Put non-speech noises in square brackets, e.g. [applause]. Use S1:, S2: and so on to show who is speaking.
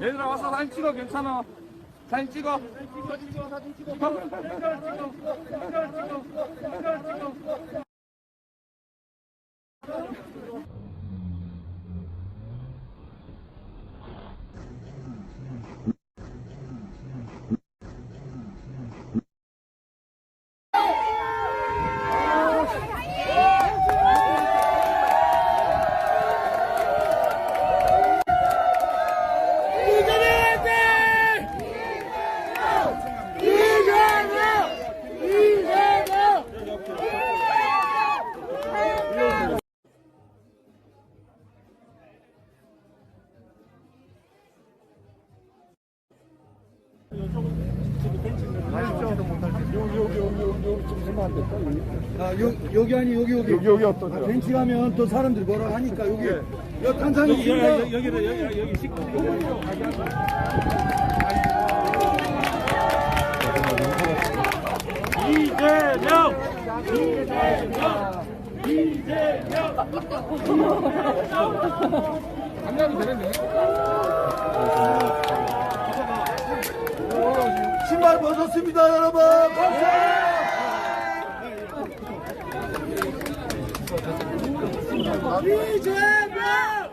S1: 얘들아 와서 사진 찍어 괜찮아. 사진 찍어. 사진 찍어 사진 찍어 사진 찍어
S2: 아, 여, 여기 아니 여기 여기.
S3: 여기 여기 어떠세요?
S2: 아, 벤치 가면 또 사람들이 뭐라 하니까 여기 여기 탄산이.
S1: 여기를 여기 여기 식구. [laughs] [laughs] [laughs] 이재명! 이재명! 이재명! 감량이 되겠네
S2: 벗었습니다 여러분. 박수! 이재명!